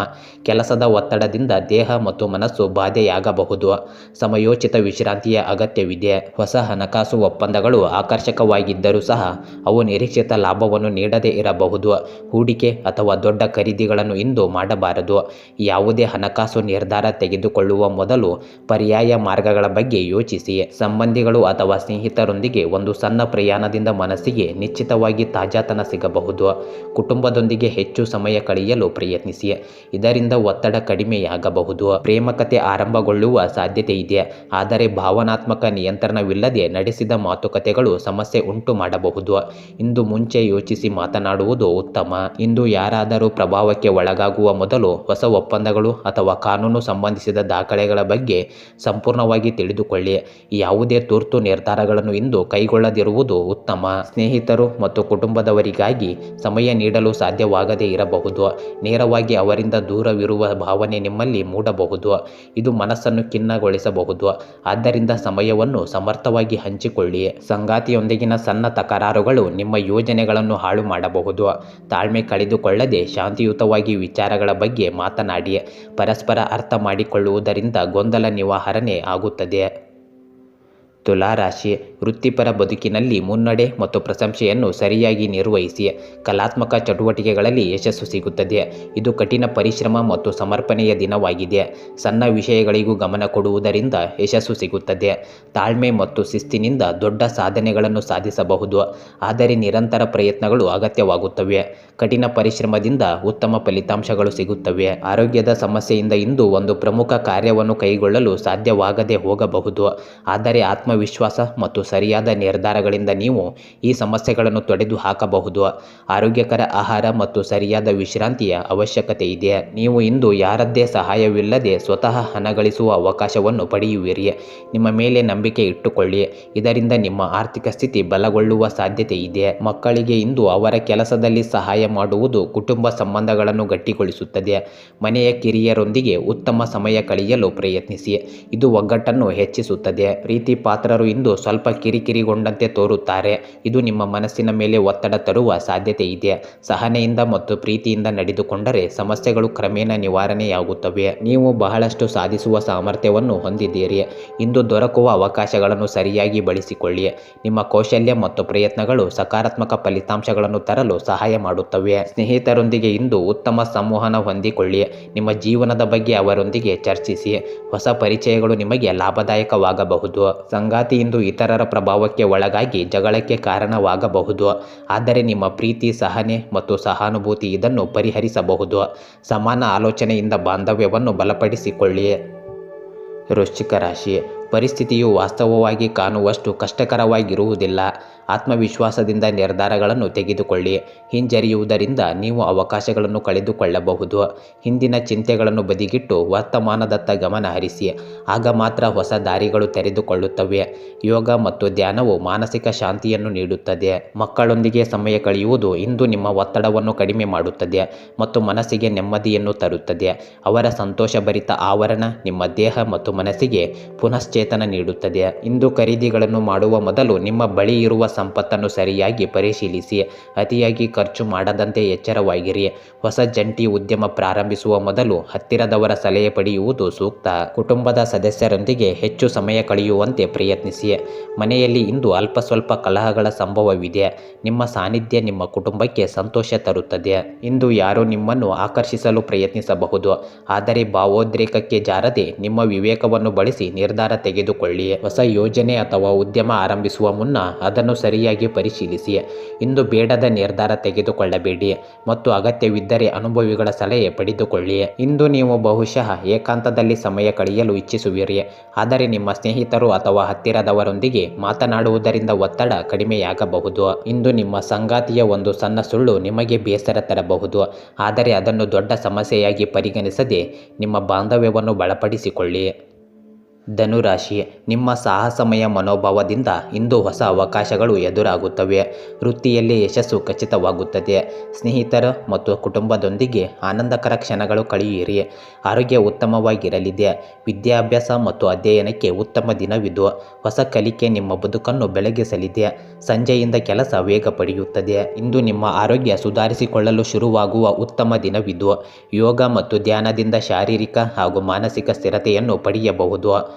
ಕೆಲಸದ ಒತ್ತಡದಿಂದ ದೇಹ ಮತ್ತು ಮನಸ್ಸು ಬಾಧೆಯಾಗಬಹುದು. ಸಮಯೋಚಿತ ವಿಶ್ರಾಂತಿಯ ಅಗತ್ಯವಿದೆ. ಹೊಸ ಹಣಕಾಸು ಒಪ್ಪಂದಗಳು ಆಕರ್ಷಕವಾಗಿದ್ದರೂ ಸಹ ಅವು ನಿರೀಕ್ಷಿತ ಲಾಭವನ್ನು ನೀಡದೇ ಇರಬಹುದು. ಹೂಡಿಕೆ ಅಥವಾ ದೊಡ್ಡ ಖರೀದಿಗಳನ್ನು ಇಂದು ಮಾಡಬಾರದು. ಯಾವುದೇ ಹಣಕಾಸು ನಿರ್ಧಾರ ತೆಗೆದುಕೊಳ್ಳುವ ಮೊದಲು ಪರ್ಯಾಯ ಮಾರ್ಗಗಳ ಬಗ್ಗೆ ಯೋಚಿಸಿ. ಸಂಬಂಧಿಗಳು ಅಥವಾ ಸ್ನೇಹಿತರೊಂದಿಗೆ ಒಂದು ಸಣ್ಣ ಪ್ರಯಾಣದಿಂದ ಮನಸ್ಸಿಗೆ ನಿಶ್ಚಿತವಾಗಿ ತಾಜಾತನ ಸಿಗಬಹುದು. ಕುಟುಂಬದೊಂದಿಗೆ ಹೆಚ್ಚು ಸಮಯ ಕಳೆಯಲು ಪ್ರಯತ್ನಿಸಿ. ಇದರಿಂದ ಒತ್ತಡ ಕಡಿಮೆಯಾಗಬಹುದು. ಪ್ರೇಮಕತೆ ಆರಂಭಗೊಳ್ಳುವ ಸಾಧ್ಯತೆ ಇದೆ. ಆದರೆ ಭಾವನಾತ್ಮಕ ನಿಯಂತ್ರಣವಿಲ್ಲದೆ ನಡೆಸಿದ ಮಾತುಕತೆಗಳು ಸಮಸ್ಯೆ ಉಂಟು ಮಾಡಬಹುದು. ಇಂದು ಮುಂಚೆ ಯೋಚಿಸಿ ಮಾತನಾಡುವುದು ಉತ್ತಮ. ಇಂದು ಯಾರಾದರೂ ಪ್ರಭಾವಕ್ಕೆ ಒಳಗಾಗುವ ಮೊದಲು ಹೊಸ ಒಪ್ಪಂದಗಳು ಅಥವಾ ಕಾನೂನು ಸಂಬಂಧಿಸಿದ ದಾಖಲೆಗಳ ಬಗ್ಗೆ ಸಂಪೂರ್ಣವಾಗಿ ತಿಳಿದುಕೊಳ್ಳಿ. ಯಾವುದೇ ತುರ್ತು ನಿರ್ಧಾರಗಳನ್ನು ಇಂದು ಕೈಗೊಳ್ಳದಿರುವುದು ಉತ್ತಮ. ಸ್ನೇಹಿತರು ಮತ್ತು ಕುಟುಂಬದವರಿಗಾಗಿ ಸಮಯ ನೀಡಲು ಸಾಧ್ಯವಾಗದೇ ಇರಬಹುದು. ನೇರವಾಗಿ ಅವರಿಂದ ದೂರವಿರುವ ಭಾವನೆ ನಿಮ್ಮಲ್ಲಿ ಮೂಡಬಹುದು. ಇದು ಮನಸ್ಸನ್ನು ಖಿನ್ನಗೊಳಿಸಬಹುದು. ಆದ್ದರಿಂದ ಸಮಯವನ್ನು ಸಮರ್ಥವಾಗಿ ಹಂಚಿಕೊಳ್ಳಿ. ಸಂಗಾತಿಯೊಂದಿಗಿನ ಸಣ್ಣ ತಕರಾರುಗಳು ನಿಮ್ಮ ಯೋಜನೆಗಳನ್ನು ಹಾಳು ಮಾಡಬಹುದು. ತಾಳ್ಮೆ ಕಳೆದುಕೊಳ್ಳದೆ ಶಾಂತಿಯುತವಾಗಿ ವಿಚಾರಗಳ ಬಗ್ಗೆ ಮಾತನಾಡಿ. ಪರಸ್ಪರ ಅರ್ಥ ಮಾಡಿಕೊಳ್ಳುವುದರಿಂದ ಗೊಂದಲ ನಿವಾರಣೆ ಆಗುತ್ತದೆ. ಆಗುತ್ತದೆ ತುಲಾರಾಶಿ ವೃತ್ತಿಪರ ಬದುಕಿನಲ್ಲಿ ಮುನ್ನಡೆ ಮತ್ತು ಪ್ರಶಂಸೆಯನ್ನು ಸರಿಯಾಗಿ ನಿರ್ವಹಿಸಿ ಕಲಾತ್ಮಕ ಚಟುವಟಿಕೆಗಳಲ್ಲಿ ಯಶಸ್ಸು ಸಿಗುತ್ತದೆ. ಇದು ಕಠಿಣ ಪರಿಶ್ರಮ ಮತ್ತು ಸಮರ್ಪಣೆಯ ದಿನವಾಗಿದೆ. ಸಣ್ಣ ವಿಷಯಗಳಿಗೂ ಗಮನ ಕೊಡುವುದರಿಂದ ಯಶಸ್ಸು ಸಿಗುತ್ತದೆ. ತಾಳ್ಮೆ ಮತ್ತು ಶಿಸ್ತಿನಿಂದ ದೊಡ್ಡ ಸಾಧನೆಗಳನ್ನು ಸಾಧಿಸಬಹುದು. ಆದರೆ ನಿರಂತರ ಪ್ರಯತ್ನಗಳು ಅಗತ್ಯವಾಗುತ್ತವೆ. ಕಠಿಣ ಪರಿಶ್ರಮದಿಂದ ಉತ್ತಮ ಫಲಿತಾಂಶಗಳು ಸಿಗುತ್ತವೆ. ಆರೋಗ್ಯದ ಸಮಸ್ಯೆಯಿಂದ ಇಂದು ಒಂದು ಪ್ರಮುಖ ಕಾರ್ಯವನ್ನು ಕೈಗೊಳ್ಳಲು ಸಾಧ್ಯವಾಗದೆ ಹೋಗಬಹುದು. ಆದರೆ ಆತ್ಮವಿಶ್ವಾಸ ಮತ್ತು ಸರಿಯಾದ ನಿರ್ಧಾರಗಳಿಂದ ನೀವು ಈ ಸಮಸ್ಯೆಗಳನ್ನು ತೊಡೆದು ಹಾಕಬಹುದು. ಆರೋಗ್ಯಕರ ಆಹಾರ ಮತ್ತು ಸರಿಯಾದ ವಿಶ್ರಾಂತಿಯ ಅವಶ್ಯಕತೆ ಇದೆ. ನೀವು ಇಂದು ಯಾರದ್ದೇ ಸಹಾಯವಿಲ್ಲದೆ ಸ್ವತಃ ಹಣ ಗಳಿಸುವ ಅವಕಾಶವನ್ನು ಪಡೆಯುವಿರಿ. ನಿಮ್ಮ ಮೇಲೆ ನಂಬಿಕೆ ಇಟ್ಟುಕೊಳ್ಳಿ. ಇದರಿಂದ ನಿಮ್ಮ ಆರ್ಥಿಕ ಸ್ಥಿತಿ ಬಲಗೊಳ್ಳುವ ಸಾಧ್ಯತೆ ಇದೆ. ಮಕ್ಕಳಿಗೆ ಇಂದು ಅವರ ಕೆಲಸದಲ್ಲಿ ಸಹಾಯ ಮಾಡುವುದು ಕುಟುಂಬ ಸಂಬಂಧಗಳನ್ನು ಗಟ್ಟಿಗೊಳಿಸುತ್ತದೆ. ಮನೆಯ ಕಿರಿಯರೊಂದಿಗೆ ಉತ್ತಮ ಸಮಯ ಕಳೆಯಲು ಪ್ರಯತ್ನಿಸಿ. ಇದು ಒಗ್ಗಟ್ಟನ್ನು ಹೆಚ್ಚಿಸುತ್ತದೆ. ಪ್ರೀತಿ ಪಾತ್ರರು ಇಂದು ಸ್ವಲ್ಪ ಕಿರಿಕಿರಿಗೊಂಡಂತೆ ತೋರುತ್ತಾರೆ. ಇದು ನಿಮ್ಮ ಮನಸ್ಸಿನ ಮೇಲೆ ಒತ್ತಡ ತರುವ ಸಾಧ್ಯತೆ ಇದೆ. ಸಹನೆಯಿಂದ ಮತ್ತು ಪ್ರೀತಿಯಿಂದ ನಡೆದುಕೊಂಡರೆ ಸಮಸ್ಯೆಗಳು ಕ್ರಮೇಣ ನಿವಾರಣೆಯಾಗುತ್ತವೆ. ನೀವು ಬಹಳಷ್ಟು ಸಾಧಿಸುವ ಸಾಮರ್ಥ್ಯವನ್ನು ಹೊಂದಿದ್ದೀರಿ. ಇಂದು ದೊರಕುವ ಅವಕಾಶಗಳನ್ನು ಸರಿಯಾಗಿ ಬಳಸಿಕೊಳ್ಳಿ. ನಿಮ್ಮ ಕೌಶಲ್ಯ ಮತ್ತು ಪ್ರಯತ್ನಗಳು ಸಕಾರಾತ್ಮಕ ಫಲಿತಾಂಶಗಳನ್ನು ತರಲು ಸಹಾಯ ಮಾಡುತ್ತವೆ. ಸ್ನೇಹಿತರೊಂದಿಗೆ ಇಂದು ಉತ್ತಮ ಸಂವಹನ ಹೊಂದಿಕೊಳ್ಳಿ. ನಿಮ್ಮ ಜೀವನದ ಬಗ್ಗೆ ಅವರೊಂದಿಗೆ ಚರ್ಚಿಸಿ. ಹೊಸ ಪರಿಚಯಗಳು ನಿಮಗೆ ಲಾಭದಾಯಕವಾಗಬಹುದು. ಸಂಗಾತಿ ಇಂದು ಇತರರ ಪ್ರಭಾವಕ್ಕೆ ಒಳಗಾಗಿ ಜಗಳಕ್ಕೆ ಕಾರಣವಾಗಬಹುದು. ಆದರೆ ನಿಮ್ಮ ಪ್ರೀತಿ, ಸಹನೆ ಮತ್ತು ಸಹಾನುಭೂತಿ ಇದನ್ನು ಪರಿಹರಿಸಬಹುದು. ಸಮಾನ ಆಲೋಚನೆಯಿಂದ ಬಾಂಧವ್ಯವನ್ನು ಬಲಪಡಿಸಿಕೊಳ್ಳಿ. ವೃಶ್ಚಿಕ ರಾಶಿ. ಪರಿಸ್ಥಿತಿಯು ವಾಸ್ತವವಾಗಿ ಕಾಣುವಷ್ಟು ಕಷ್ಟಕರವಾಗಿರುವುದಿಲ್ಲ. ಆತ್ಮವಿಶ್ವಾಸದಿಂದ ನಿರ್ಧಾರಗಳನ್ನು ತೆಗೆದುಕೊಳ್ಳಿ. ಹಿಂಜರಿಯುವುದರಿಂದ ನೀವು ಅವಕಾಶಗಳನ್ನು ಕಳೆದುಕೊಳ್ಳಬಹುದು. ಹಿಂದಿನ ಚಿಂತೆಗಳನ್ನು ಬದಿಗಿಟ್ಟು ವರ್ತಮಾನದತ್ತ ಗಮನ ಹರಿಸಿ. ಆಗ ಮಾತ್ರ ಹೊಸ ದಾರಿಗಳು ತೆರೆದುಕೊಳ್ಳುತ್ತವೆ. ಯೋಗ ಮತ್ತು ಧ್ಯಾನವು ಮಾನಸಿಕ ಶಾಂತಿಯನ್ನು ನೀಡುತ್ತದೆ. ಮಕ್ಕಳೊಂದಿಗೆ ಸಮಯ ಕಳೆಯುವುದು ಇಂದು ನಿಮ್ಮ ಒತ್ತಡವನ್ನು ಕಡಿಮೆ ಮಾಡುತ್ತದೆ ಮತ್ತು ಮನಸ್ಸಿಗೆ ನೆಮ್ಮದಿಯನ್ನು ತರುತ್ತದೆ. ಅವರ ಸಂತೋಷಭರಿತ ಆವರಣ ನಿಮ್ಮ ದೇಹ ಮತ್ತು ಮನಸ್ಸಿಗೆ ಪುನಶ್ಚೇತನ ನೀಡುತ್ತದೆ. ಇಂದು ಖರೀದಿಗಳನ್ನು ಮಾಡುವ ಮೊದಲು ನಿಮ್ಮ ಬಳಿ ಇರುವ ಸಂಪತ್ತನ್ನು ಸರಿಯಾಗಿ ಪರಿಶೀಲಿಸಿ, ಅತಿಯಾಗಿ ಖರ್ಚು ಮಾಡದಂತೆ ಎಚ್ಚರವಾಗಿರಿ. ಹೊಸ ಜಂಟಿ ಉದ್ಯಮ ಪ್ರಾರಂಭಿಸುವ ಮೊದಲು ಹತ್ತಿರದವರ ಸಲಹೆ ಪಡೆಯುವುದು ಸೂಕ್ತ. ಕುಟುಂಬದ ಸದಸ್ಯರೊಂದಿಗೆ ಹೆಚ್ಚು ಸಮಯ ಕಳೆಯುವಂತೆ ಪ್ರಯತ್ನಿಸಿ. ಮನೆಯಲ್ಲಿ ಇಂದು ಅಲ್ಪ ಸ್ವಲ್ಪ ಕಲಹಗಳ ಸಂಭವವಿದೆ. ನಿಮ್ಮ ಸಾನ್ನಿಧ್ಯ ನಿಮ್ಮ ಕುಟುಂಬಕ್ಕೆ ಸಂತೋಷ ತರುತ್ತದೆ. ಇಂದು ಯಾರು ನಿಮ್ಮನ್ನು ಆಕರ್ಷಿಸಲು ಪ್ರಯತ್ನಿಸಬಹುದು. ಆದರೆ ಭಾವೋದ್ರೇಕಕ್ಕೆ ಜಾರದೆ ನಿಮ್ಮ ವಿವೇಕವನ್ನು ಬಳಸಿ ನಿರ್ಧಾರ ತೆಗೆದುಕೊಳ್ಳಿ. ಹೊಸ ಯೋಜನೆ ಅಥವಾ ಉದ್ಯಮ ಆರಂಭಿಸುವ ಮುನ್ನ ಅದನ್ನು ಸರಿಯಾಗಿ ಪರಿಶೀಲಿಸಿ. ಇಂದು ಬೇಡದ ನಿರ್ಧಾರ ತೆಗೆದುಕೊಳ್ಳಬೇಡಿ ಮತ್ತು ಅಗತ್ಯವಿದ್ದರೆ ಅನುಭವಿಗಳ ಸಲಹೆ ಪಡೆದುಕೊಳ್ಳಿ. ಇಂದು ನೀವು ಬಹುಶಃ ಏಕಾಂತದಲ್ಲಿ ಸಮಯ ಕಳೆಯಲು ಇಚ್ಛಿಸುವಿರಿ. ಆದರೆ ನಿಮ್ಮ ಸ್ನೇಹಿತರು ಅಥವಾ ಹತ್ತಿರದವರೊಂದಿಗೆ ಮಾತನಾಡುವುದರಿಂದ ಒತ್ತಡ ಕಡಿಮೆಯಾಗಬಹುದು. ಇಂದು ನಿಮ್ಮ ಸಂಗಾತಿಯ ಒಂದು ಸಣ್ಣ ಸುಳ್ಳು ನಿಮಗೆ ಬೇಸರ ತರಬಹುದು. ಆದರೆ ಅದನ್ನು ದೊಡ್ಡ ಸಮಸ್ಯೆಯಾಗಿ ಪರಿಗಣಿಸದೆ ನಿಮ್ಮ ಬಾಂಧವ್ಯವನ್ನು ಬಲಪಡಿಸಿಕೊಳ್ಳಿ. ಧನುರಾಶಿ, ನಿಮ್ಮ ಸಾಹಸಮಯ ಮನೋಭಾವದಿಂದ ಇಂದು ಹೊಸ ಅವಕಾಶಗಳು ಎದುರಾಗುತ್ತವೆ. ವೃತ್ತಿಯಲ್ಲಿ ಯಶಸ್ಸು ಖಚಿತವಾಗುತ್ತದೆ. ಸ್ನೇಹಿತರು ಮತ್ತು ಕುಟುಂಬದೊಂದಿಗೆ ಆನಂದಕರ ಕ್ಷಣಗಳು ಕಳೆಯಿರಿ. ಆರೋಗ್ಯ ಉತ್ತಮವಾಗಿರಲಿದೆ. ವಿದ್ಯಾಭ್ಯಾಸ ಮತ್ತು ಅಧ್ಯಯನಕ್ಕೆ ಉತ್ತಮ ದಿನವಿದು. ಹೊಸ ಕಲಿಕೆ ನಿಮ್ಮ ಬದುಕನ್ನು ಬೆಳಗಿಸಲಿದೆ. ಸಂಜೆಯಿಂದ ಕೆಲಸ ವೇಗ ಪಡೆಯುತ್ತದೆ. ಇಂದು ನಿಮ್ಮ ಆರೋಗ್ಯ ಸುಧಾರಿಸಿಕೊಳ್ಳಲು ಶುರುವಾಗುವ ಉತ್ತಮ ದಿನವಿದು. ಯೋಗ ಮತ್ತು ಧ್ಯಾನದಿಂದ ಶಾರೀರಿಕ ಹಾಗೂ ಮಾನಸಿಕ ಸ್ಥಿರತೆಯನ್ನು ಪಡೆಯಬಹುದು.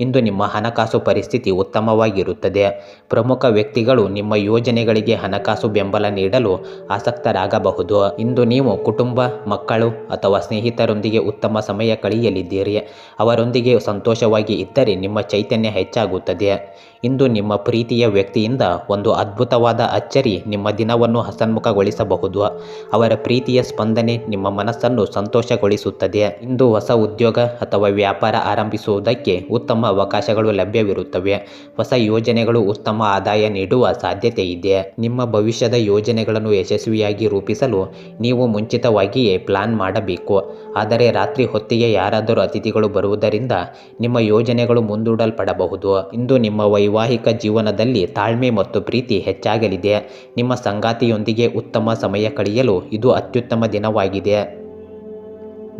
ಇಂದು ನಿಮ್ಮ ಹಣಕಾಸು ಪರಿಸ್ಥಿತಿ ಉತ್ತಮವಾಗಿರುತ್ತದೆ. ಪ್ರಮುಖ ವ್ಯಕ್ತಿಗಳು ನಿಮ್ಮ ಯೋಜನೆಗಳಿಗೆ ಹಣಕಾಸು ಬೆಂಬಲ ನೀಡಲು ಆಸಕ್ತರಾಗಬಹುದು. ಇಂದು ನೀವು ಕುಟುಂಬ, ಮಕ್ಕಳು ಅಥವಾ ಸ್ನೇಹಿತರೊಂದಿಗೆ ಉತ್ತಮ ಸಮಯ ಕಳೆಯಲಿದ್ದೀರಿ. ಅವರೊಂದಿಗೆ ಸಂತೋಷವಾಗಿ ಇದ್ದರೆ ನಿಮ್ಮ ಚೈತನ್ಯ ಹೆಚ್ಚಾಗುತ್ತದೆ. ಇಂದು ನಿಮ್ಮ ಪ್ರೀತಿಯ ವ್ಯಕ್ತಿಯಿಂದ ಒಂದು ಅದ್ಭುತವಾದ ಅಚ್ಚರಿ ನಿಮ್ಮ ದಿನವನ್ನು ಹಸನ್ಮುಖಗೊಳಿಸಬಹುದು. ಅವರ ಪ್ರೀತಿಯ ಸ್ಪಂದನೆ ನಿಮ್ಮ ಮನಸ್ಸನ್ನು ಸಂತೋಷಗೊಳಿಸುತ್ತದೆ. ಇಂದು ಹೊಸ ಉದ್ಯೋಗ ಅಥವಾ ವ್ಯಾಪಾರ ಆರಂಭಿಸುವುದಕ್ಕೆ ಉತ್ತಮ ಅವಕಾಶಗಳು ಲಭ್ಯವಿರುತ್ತವೆ. ಹೊಸ ಯೋಜನೆಗಳು ಉತ್ತಮ ಆದಾಯ ನೀಡುವ ಸಾಧ್ಯತೆ ಇದೆ ನಿಮ್ಮ ಭವಿಷ್ಯದ ಯೋಜನೆಗಳನ್ನು ಯಶಸ್ವಿಯಾಗಿ ರೂಪಿಸಲು ನೀವು ಮುಂಚಿತವಾಗಿಯೇ ಪ್ಲಾನ್ ಮಾಡಬೇಕು. ಆದರೆ ರಾತ್ರಿ ಹೊತ್ತಿಗೆ ಯಾರಾದರೂ ಅತಿಥಿಗಳು ಬರುವುದರಿಂದ ನಿಮ್ಮ ಯೋಜನೆಗಳು ಮುಂದೂಡಲ್ಪಡಬಹುದು. ಇಂದು ನಿಮ್ಮ ವೈವಾಹಿಕ ಜೀವನದಲ್ಲಿ ತಾಳ್ಮೆ ಮತ್ತು ಪ್ರೀತಿ ಹೆಚ್ಚಾಗಲಿದೆ. ನಿಮ್ಮ ಸಂಗಾತಿಯೊಂದಿಗೆ ಉತ್ತಮ ಸಮಯ ಕಳೆಯಲು ಇದು ಅತ್ಯುತ್ತಮ ದಿನವಾಗಿದೆ.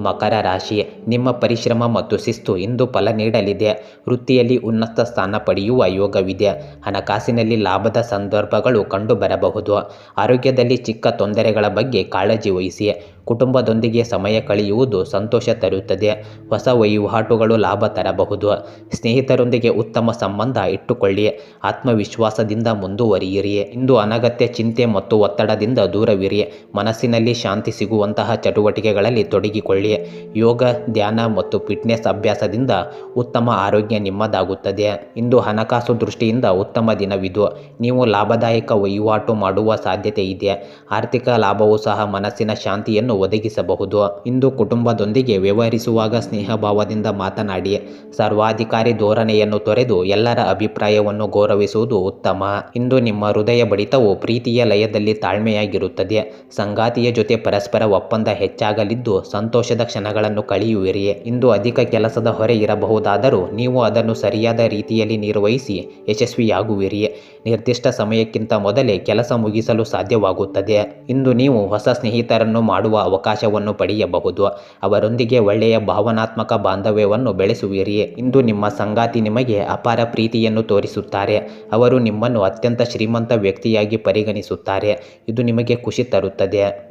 ಮಕರ ರಾಶಿ. ನಿಮ್ಮ ಪರಿಶ್ರಮ ಮತ್ತು ಶಿಸ್ತು ಇಂದು ಫಲ ನೀಡಲಿದೆ. ವೃತ್ತಿಯಲ್ಲಿ ಉನ್ನತ ಸ್ಥಾನ ಪಡೆಯುವ ಯೋಗವಿದೆ. ಹಣಕಾಸಿನಲ್ಲಿ ಲಾಭದ ಸಂದರ್ಭಗಳು ಕಂಡುಬರಬಹುದು. ಆರೋಗ್ಯದಲ್ಲಿ ಚಿಕ್ಕ ತೊಂದರೆಗಳ ಬಗ್ಗೆ ಕಾಳಜಿ ವಹಿಸಿ. ಕುಟುಂಬದೊಂದಿಗೆ ಸಮಯ ಕಳೆಯುವುದು ಸಂತೋಷ ತರುತ್ತದೆ. ಹೊಸ ವಹಿವಾಟುಗಳು ಲಾಭ ತರಬಹುದು. ಸ್ನೇಹಿತರೊಂದಿಗೆ ಉತ್ತಮ ಸಂಬಂಧ ಇಟ್ಟುಕೊಳ್ಳಿ. ಆತ್ಮವಿಶ್ವಾಸದಿಂದ ಮುಂದುವರಿಯಿರಿ. ಇಂದು ಅನಗತ್ಯ ಚಿಂತೆ ಮತ್ತು ಒತ್ತಡದಿಂದ ದೂರವಿರಿ. ಮನಸ್ಸಿನಲ್ಲಿ ಶಾಂತಿ ಸಿಗುವಂತಹ ಚಟುವಟಿಕೆಗಳಲ್ಲಿ ತೊಡಗಿಕೊಳ್ಳಿ. ಯೋಗ, ಧ್ಯಾನ ಮತ್ತು ಫಿಟ್ನೆಸ್ ಅಭ್ಯಾಸದಿಂದ ಉತ್ತಮ ಆರೋಗ್ಯ ನಿಮ್ಮದಾಗುತ್ತದೆ. ಇಂದು ಹಣಕಾಸು ದೃಷ್ಟಿಯಿಂದ ಉತ್ತಮ ದಿನವಿದು. ನೀವು ಲಾಭದಾಯಕ ವಹಿವಾಟು ಮಾಡುವ ಸಾಧ್ಯತೆ ಇದೆ. ಆರ್ಥಿಕ ಲಾಭವೂ ಸಹ ಮನಸ್ಸಿನ ಶಾಂತಿಯನ್ನು ಒದಗಿಸಬಹುದು. ಇಂದು ಕುಟುಂಬದೊಂದಿಗೆ ವ್ಯವಹರಿಸುವಾಗ ಸ್ನೇಹಭಾವದಿಂದ ಮಾತನಾಡಿ, ಸರ್ವಾಧಿಕಾರಿ ಧೋರಣೆಯನ್ನು ತೊರೆದು ಎಲ್ಲರ ಅಭಿಪ್ರಾಯವನ್ನು ಗೌರವಿಸುವುದು ಉತ್ತಮ. ಇಂದು ನಿಮ್ಮ ಹೃದಯ ಬಡಿತವು ಪ್ರೀತಿಯ ಲಯದಲ್ಲಿ ತಾಳ್ಮೆಯಾಗಿರುತ್ತದೆ. ಸಂಗಾತಿಯ ಜೊತೆ ಪರಸ್ಪರ ಒಪ್ಪಂದ ಹೆಚ್ಚಾಗಲಿದ್ದು ಸಂತೋಷದ ಕ್ಷಣಗಳನ್ನು ಕಳೆಯುವಿರಿ. ಇಂದು ಅಧಿಕ ಕೆಲಸದ ಹೊರೆ ಇರಬಹುದಾದರೂ ನೀವು ಅದನ್ನು ಸರಿಯಾದ ರೀತಿಯಲ್ಲಿ ನಿರ್ವಹಿಸಿ ಯಶಸ್ವಿಯಾಗುವಿರಿ. ನಿರ್ದಿಷ್ಟ ಸಮಯಕ್ಕಿಂತ ಮೊದಲೇ ಕೆಲಸ ಮುಗಿಸಲು ಸಾಧ್ಯವಾಗುತ್ತದೆ. ಇಂದು ನೀವು ಹೊಸ ಸ್ನೇಹಿತರನ್ನು ಮಾಡುವ ಅವಕಾಶವನ್ನು ಪಡೆಯಬಹುದು. ಅವರೊಂದಿಗೆ ಒಳ್ಳೆಯ ಭಾವನಾತ್ಮಕ ಬಾಂಧವ್ಯವನ್ನು ಬೆಳೆಸುವಿರಿ. ಇಂದು ನಿಮ್ಮ ಸಂಗಾತಿ ನಿಮಗೆ ಅಪಾರ ಪ್ರೀತಿಯನ್ನು ತೋರಿಸುತ್ತಾರೆ. ಅವರು ನಿಮ್ಮನ್ನು ಅತ್ಯಂತ ಶ್ರೀಮಂತ ವ್ಯಕ್ತಿಯಾಗಿ ಪರಿಗಣಿಸುತ್ತಾರೆ. ಇದು ನಿಮಗೆ ಖುಷಿ ತರುತ್ತದೆ.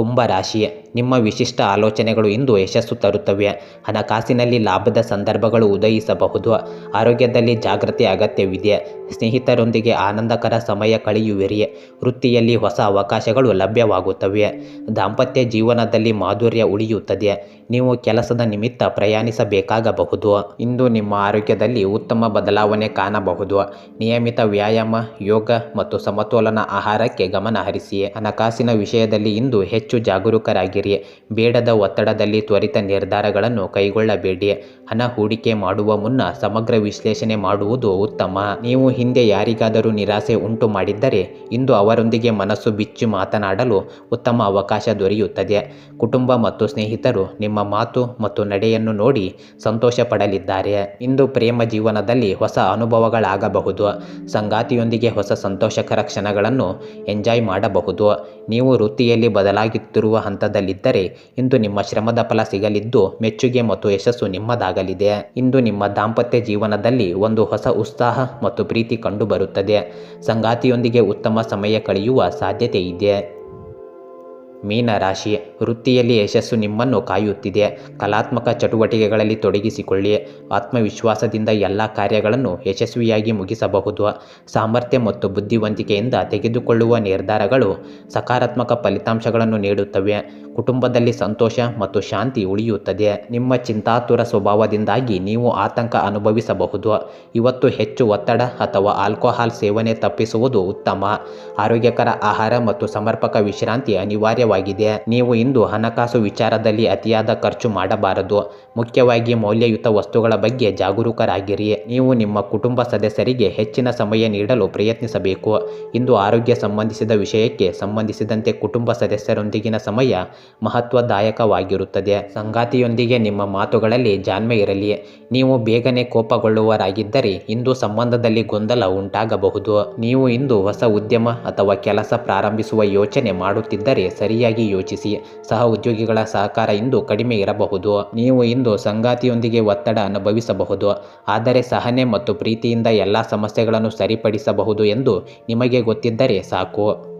ಕುಂಭರಾಶಿ ನಿಮ್ಮ ವಿಶಿಷ್ಟ ಆಲೋಚನೆಗಳು ಇಂದು ಯಶಸ್ಸು ತರುತ್ತವೆ. ಹಣಕಾಸಿನಲ್ಲಿ ಲಾಭದ ಸಂದರ್ಭಗಳು ಉದಯಿಸಬಹುದು. ಆರೋಗ್ಯದಲ್ಲಿ ಜಾಗೃತಿ ಅಗತ್ಯವಿದೆ. ಸ್ನೇಹಿತರೊಂದಿಗೆ ಆನಂದಕರ ಸಮಯ ಕಳೆಯುವಿರಿ. ವೃತ್ತಿಯಲ್ಲಿ ಹೊಸ ಅವಕಾಶಗಳು ಲಭ್ಯವಾಗುತ್ತವೆ. ದಾಂಪತ್ಯ ಜೀವನದಲ್ಲಿ ಮಾಧುರ್ಯ ಉಳಿಯುತ್ತದೆ. ನೀವು ಕೆಲಸದ ನಿಮಿತ್ತ ಪ್ರಯಾಣಿಸಬೇಕಾಗಬಹುದು. ಇಂದು ನಿಮ್ಮ ಆರೋಗ್ಯದಲ್ಲಿ ಉತ್ತಮ ಬದಲಾವಣೆ ಕಾಣಬಹುದು. ನಿಯಮಿತ ವ್ಯಾಯಾಮ, ಯೋಗ ಮತ್ತು ಸಮತೋಲನ ಆಹಾರಕ್ಕೆ ಗಮನ ಹರಿಸಿ. ಹಣಕಾಸಿನ ವಿಷಯದಲ್ಲಿ ಇಂದು ಹೆಚ್ಚು ಜಾಗರೂಕರಾಗಿರಿ. ಬೇಡದ ಒತ್ತಡದಲ್ಲಿ ತ್ವರಿತ ನಿರ್ಧಾರಗಳನ್ನು ಕೈಗೊಳ್ಳಬೇಡಿ. ಹಣ ಹೂಡಿಕೆ ಮಾಡುವ ಮುನ್ನ ಸಮಗ್ರ ವಿಶ್ಲೇಷಣೆ ಮಾಡುವುದು ಉತ್ತಮ. ನೀವು ಹಿಂದೆ ಯಾರಿಗಾದರೂ ನಿರಾಸೆ ಉಂಟು ಮಾಡಿದ್ದರೆ, ಇಂದು ಅವರೊಂದಿಗೆ ಮನಸ್ಸು ಬಿಚ್ಚಿ ಮಾತನಾಡಲು ಉತ್ತಮ ಅವಕಾಶ ದೊರೆಯುತ್ತದೆ. ಕುಟುಂಬ ಮತ್ತು ಸ್ನೇಹಿತರು ನಿಮ್ಮ ಮಾತು ಮತ್ತು ನಡೆಯನ್ನು ನೋಡಿ ಸಂತೋಷ ಪಡಲಿದ್ದಾರೆ ಇಂದು ಪ್ರೇಮ ಜೀವನದಲ್ಲಿ ಹೊಸ ಅನುಭವಗಳಾಗಬಹುದು. ಸಂಗಾತಿಯೊಂದಿಗೆ ಹೊಸ ಸಂತೋಷಕರ ಕ್ಷಣಗಳನ್ನು ಎಂಜಾಯ್ ಮಾಡಬಹುದು. ನೀವು ವೃತ್ತಿಯಲ್ಲಿ ಬದಲಾಗಿ ಬದಲಾಗುತ್ತಿರುವ ಹಂತದಲ್ಲಿದ್ದರೆ ಇಂದು ನಿಮ್ಮ ಶ್ರಮದ ಫಲ ಸಿಗಲಿದ್ದು ಮೆಚ್ಚುಗೆ ಮತ್ತು ಯಶಸ್ಸು ನಿಮ್ಮದಾಗಲಿದೆ. ಇಂದು ನಿಮ್ಮ ದಾಂಪತ್ಯ ಜೀವನದಲ್ಲಿ ಒಂದು ಹೊಸ ಉತ್ಸಾಹ ಮತ್ತು ಪ್ರೀತಿ ಕಂಡುಬರುತ್ತದೆ. ಸಂಗಾತಿಯೊಂದಿಗೆ ಉತ್ತಮ ಸಮಯ ಕಳೆಯುವ ಸಾಧ್ಯತೆ ಇದೆ. ಮೀನರಾಶಿ, ವೃತ್ತಿಯಲ್ಲಿ ಯಶಸ್ಸು ನಿಮ್ಮನ್ನು ಕಾಯುತ್ತಿದೆ. ಕಲಾತ್ಮಕ ಚಟುವಟಿಕೆಗಳಲ್ಲಿ ತೊಡಗಿಸಿಕೊಳ್ಳಿ. ಆತ್ಮವಿಶ್ವಾಸದಿಂದ ಎಲ್ಲ ಕಾರ್ಯಗಳನ್ನು ಯಶಸ್ವಿಯಾಗಿ ಮುಗಿಸಬಹುದು. ಸಾಮರ್ಥ್ಯ ಮತ್ತು ಬುದ್ಧಿವಂತಿಕೆಯಿಂದ ತೆಗೆದುಕೊಳ್ಳುವ ನಿರ್ಧಾರಗಳು ಸಕಾರಾತ್ಮಕ ಫಲಿತಾಂಶಗಳನ್ನು ನೀಡುತ್ತವೆ. ಕುಟುಂಬದಲ್ಲಿ ಸಂತೋಷ ಮತ್ತು ಶಾಂತಿ ಉಳಿಯುತ್ತದೆ. ನಿಮ್ಮ ಚಿಂತಾತುರ ಸ್ವಭಾವದಿಂದಾಗಿ ನೀವು ಆತಂಕ ಅನುಭವಿಸಬಹುದು. ಇವತ್ತು ಹೆಚ್ಚು ಒತ್ತಡ ಅಥವಾ ಆಲ್ಕೋಹಾಲ್ ಸೇವನೆ ತಪ್ಪಿಸುವುದು ಉತ್ತಮ. ಆರೋಗ್ಯಕರ ಆಹಾರ ಮತ್ತು ಸಮರ್ಪಕ ವಿಶ್ರಾಂತಿ ಅನಿವಾರ್ಯವಾಗಿದೆ. ನೀವು ಇಂದು ಹಣಕಾಸು ವಿಚಾರದಲ್ಲಿ ಅತಿಯಾದ ಖರ್ಚು ಮಾಡಬಾರದು. ಮುಖ್ಯವಾಗಿ ಮೌಲ್ಯಯುತ ವಸ್ತುಗಳ ಬಗ್ಗೆ ಜಾಗರೂಕರಾಗಿರಿ. ನೀವು ನಿಮ್ಮ ಕುಟುಂಬ ಸದಸ್ಯರಿಗೆ ಹೆಚ್ಚಿನ ಸಮಯ ನೀಡಲು ಪ್ರಯತ್ನಿಸಬೇಕು. ಇಂದು ಆರೋಗ್ಯ ಸಂಬಂಧಿಸಿದ ವಿಷಯಕ್ಕೆ ಸಂಬಂಧಿಸಿದಂತೆ ಕುಟುಂಬ ಸದಸ್ಯರೊಂದಿಗಿನ ಸಮಯ ಮಹತ್ವದಾಯಕವಾಗಿರುತ್ತದೆ. ಸಂಗಾತಿಯೊಂದಿಗೆ ನಿಮ್ಮ ಮಾತುಗಳಲ್ಲಿ ಜಾಣ್ಮೆ ಇರಲಿ. ನೀವು ಬೇಗನೆ ಕೋಪಗೊಳ್ಳುವರಾಗಿದ್ದರೆ ಇಂದು ಸಂಬಂಧದಲ್ಲಿ ಗೊಂದಲ ಉಂಟಾಗಬಹುದು. ನೀವು ಇಂದು ಹೊಸ ಉದ್ಯಮ ಅಥವಾ ಕೆಲಸ ಪ್ರಾರಂಭಿಸುವ ಯೋಚನೆ ಮಾಡುತ್ತಿದ್ದರೆ ಸರಿಯಾಗಿ ಯೋಚಿಸಿ. ಸಹ ಉದ್ಯೋಗಿಗಳ ಸಹಕಾರ ಇಂದು ಕಡಿಮೆ ಇರಬಹುದು. ನೀವು ಇಂದು ಸಂಗಾತಿಯೊಂದಿಗೆ ಒತ್ತಡ ಅನುಭವಿಸಬಹುದು. ಆದರೆ ಸಹನೆ ಮತ್ತು ಪ್ರೀತಿಯಿಂದ ಎಲ್ಲ ಸಮಸ್ಯೆಗಳನ್ನು ಸರಿಪಡಿಸಬಹುದು ಎಂದು ನಿಮಗೆ ಗೊತ್ತಿದ್ದರೆ ಸಾಕು.